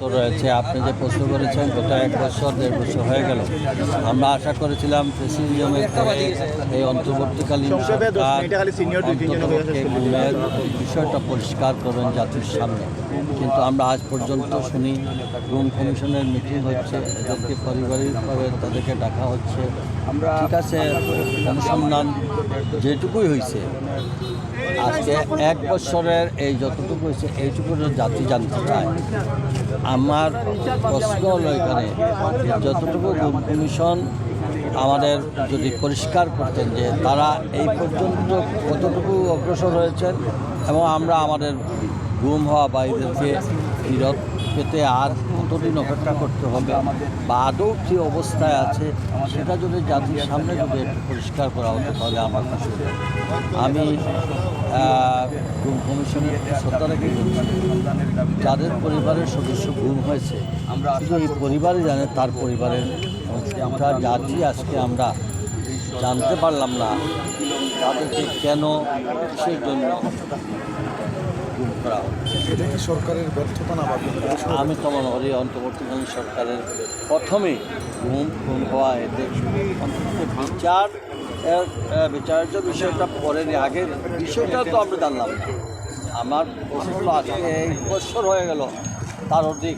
তো রয়েছে, আপনি যে প্রশ্ন করেছেন গত এক বছর, দেড় বছর হয়ে গেল। আমরা আশা করেছিলাম প্রেসিডিয়ামের এই অন্তর্বর্তীকালীন বিষয়টা পরিষ্কার করবেন জাতির সামনে। কিন্তু আমরা আজ পর্যন্ত শুনি গুম কমিশনের মিটিং হচ্ছে, এদেরকে পারিবারিকভাবে তাদেরকে ডাকা হচ্ছে। আমরা ঠিক আছে, অনুসন্ধান যেটুকুই হয়েছে আজকে এক বছরের এই যতটুকু হয়েছে, এইটুকু জাতি জানতে চায়। আমার প্রশ্ন হলো এখানে, যতটুকু কমিশন আমাদের যদি পরিষ্কার করতেন যে তারা এই পর্যন্ত কতটুকু অগ্রসর হয়েছেন এবং আমরা আমাদের গুম হওয়া বাইরেকে ফিরত পেতে আর কতদিন অপেক্ষা করতে হবে বা আদৌ কী অবস্থায় আছে, সেটা যদি জাতির সামনে যদি পরিষ্কার করা হতো তাহলে আমার কাছে আমি কমিশনের শ্রদ্ধা রেখে যাদের পরিবারের সদস্য গুম হয়েছে আমরা এই পরিবারই জানে তার পরিবারের আমরা জাতি আজকে আমরা জানতে পারলাম না তাদেরকে কেন সেই জন্য গুম করা হচ্ছে এটা কি সরকারের ব্যর্থতা না আমি তো মনে করি অন্তর্বর্তীকালীন সরকারের প্রথমে ঘুম খুন হওয়া এতে অন্তত বিচার এর, বিচার্য বিষয়টা পরের আগের বিষয়টা তো আমরা জানলাম না। আমার প্রশ্ন আজকে এই বছর হয়ে গেল তার অধিক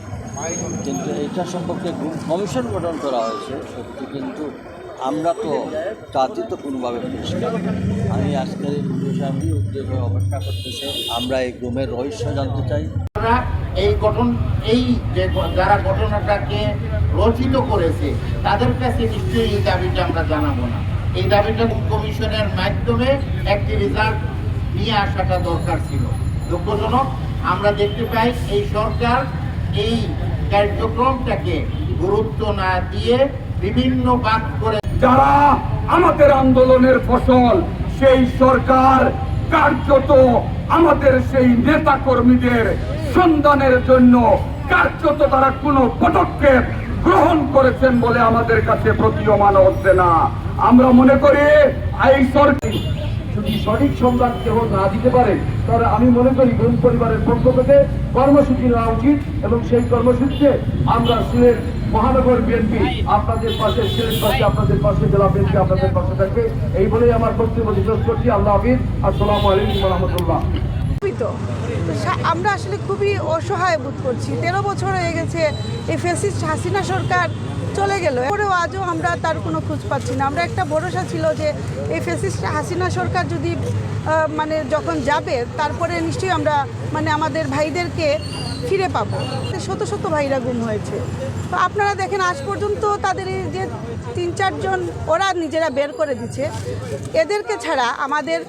কিন্তু এইটা সম্পর্কে কমিশন গঠন করা হয়েছে সত্যি কিন্তু আমরা তো জাতি তো কোনোভাবে পরিষ্কার। আমি আজকের আমি উদ্যোগে অপেক্ষা করতেছে আমরা এই গুমের রহস্য জানতে চাই। এই গঠন এই যে যারা ঘটনাটাকে রচিত করেছে তাদের কাছে নিশ্চয়ই দাবিটা আমরা জানাব না। এই দাবিটা কমিশনের মাধ্যমে একটি রেজাল্ট নিয়ে আসাটা দরকার ছিল। দুঃখজনক, আমরা দেখতে পাই এই সরকার এই কার্যক্রমটাকে গুরুত্ব না দিয়ে বিভিন্ন বাদ করে যারা আমাদের আন্দোলনের ফসল, সেই সরকার কার্যত আমাদের সেই নেতা কর্মীদের সন্ধানের জন্য কার্যত তারা কোনো পদক্ষেপ গ্রহণ করেছেন বলে আমাদের কাছে প্রতীয়মান হচ্ছে না। আমরা মনে করি এই সরকার যদি সঠিক না দিতে পারে, তাহলে আমি মনে করি গুম পরিবারের পক্ষ থেকে কর্মসূচি নেওয়া উচিত এবং সেই কর্মসূচিতে আমরা সিলেট মহানগর বিএনপি, আপনাদের পাশে সিলেটবাসী আপনাদের পাশে, জেলা বিএনপি আপনাদের পাশে থাকবে। এই বলেই আমার বক্তব্য শেষ করছি। আল্লাহ হাফিজ। আসসালামু আলাইকুম রহমতুল্লাহ। তো। আমরা আসলে খুবই অসহায় বোধ করছি। তেরো বছর হয়ে গেছে, এই ফেসিস্ট হাসিনা সরকার চলে গেল। এরপরেও আজও আমরা তার কোনো খোঁজ পাচ্ছি না। আমরা একটা ভরসা ছিল যে এই ফেসিস্ট হাসিনা সরকার যদি মানে যখন যাবে, তারপরে নিশ্চয়ই আমরা মানে আমাদের ভাইদেরকে ফিরে পাবো। শত শত ভাইরা গুম হয়েছে। তো আপনারা দেখেন, আজ পর্যন্ত তাদের এই যে তিন চারজন ওরা নিজেরা বের করে দিচ্ছে। এদেরকে ছাড়া আমাদের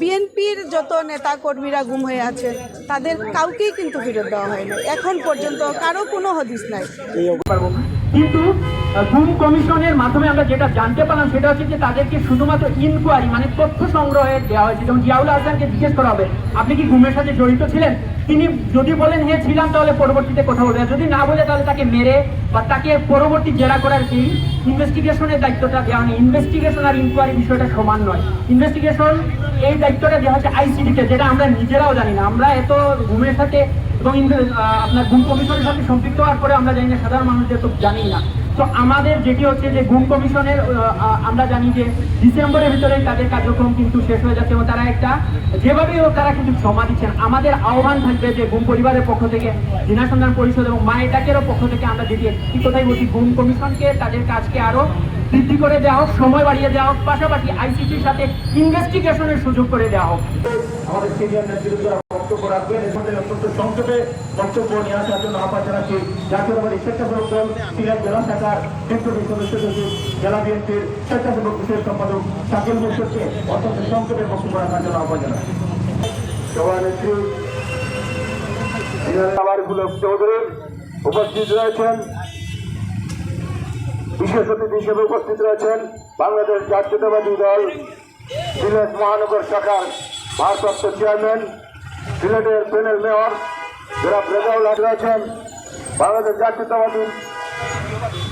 বিএনপির যত নেতা কর্মীরা গুম হয়ে আছে, তাদের কাউকেই কিন্তু ফেরত দেওয়া হয়নি। এখন পর্যন্ত কারও কোনো হদিস নাই। কিন্তু আহ, গুম কমিশনের মাধ্যমে আমরা যেটা জানতে পারলাম সেটা হচ্ছে যে তাদেরকে শুধুমাত্র ইনকোয়ারি মানে তথ্য সংগ্রহে দেওয়া হয়েছে। যেমন জিয়াউল হাসানকে জিজ্ঞেস করা হবে, আপনি কি গুমের সাথে জড়িত ছিলেন? তিনি যদি বলেন হ্যাঁ ছিলাম, তাহলে পরবর্তীতে কথা বলবেন যদি না বলে, তাহলে তাকে মেরে বা তাকে পরবর্তী জেরা করার যেই ইনভেস্টিগেশনের দায়িত্বটা দেওয়া হয় ইনভেস্টিগেশন আর ইনকোয়ারি বিষয়টা সমান নয়। ইনভেস্টিগেশন এই দায়িত্বটা দেওয়া হচ্ছে আইসিডিকে যেটা আমরা নিজেরাও জানি না। আমরা এত ঘুমের সাথে এবং আপনার গুম কমিশনের সাথে সম্পৃক্ত হওয়ার পরে আমরা জানি না, সাধারণ মানুষদের তো জানি না। তো আমাদের যেটি হচ্ছে যে গুম কমিশনের আমরা জানি যে ডিসেম্বরের ভিতরে তাদের কার্যক্রম কিন্তু শেষ হয়ে যাচ্ছে এবং তারা একটা যেভাবেই হোক তারা কিন্তু জমা দিচ্ছেন। আমাদের আহ্বান থাকবে যে গুম পরিবারের পক্ষ থেকে জিনা সন্ধান পরিষদ এবং মায়ের ডাকেরও পক্ষ থেকে আমরা যেটি একটি কথাই বলছি, গুম কমিশনকে তাদের কাজকে আরও বৃদ্ধি করে দেওয়া হোক, সময় বাড়িয়ে দেওয়া হোক, পাশাপাশি আইসিসির সাথে ইনভেস্টিগেশনের সুযোগ করে দেওয়া হোক। আমাদের বক্তব্য রাখবেন। এর মধ্যে অত্যন্ত সংক্ষেপে বক্তব্য নিয়ে আসার জন্য আহ্বান জানাচ্ছি জাতীয়তাবাদী স্বেচ্ছাসেবক দল সিলেট জেলা শাখার বিপ্লবী সদস্য সচিব, জেলা বিএনপির স্বেচ্ছাসেবক বিশেষ সম্পাদক শাকিল মিশ্রকে অত্যন্ত সংক্ষেপে বক্তব্য রাখার জন্য আহ্বান জানাচ্ছি। সভানেত্রী আমার গুলব চৌধুরী উপস্থিত রয়েছেন। বিশেষ অতিথি হিসেবে উপস্থিত রয়েছেন বাংলাদেশ জাতীয়তাবাদী দল সিলেট মহানগর শাখার ভারপ্রাপ্ত চেয়ারম্যান সিলেটের প্যানেল মেয়র যারা রেজাউল হক রয়েছেন। বাংলাদেশ জাতীয়তাবাদী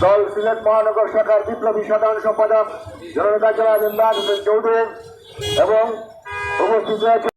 দল সিলেট মহানগর শাখার বিপ্লবী সাধারণ সম্পাদক, জননেতা জেলা ইমরান হোসেন চৌধুরী এবং উপস্থিত রয়েছেন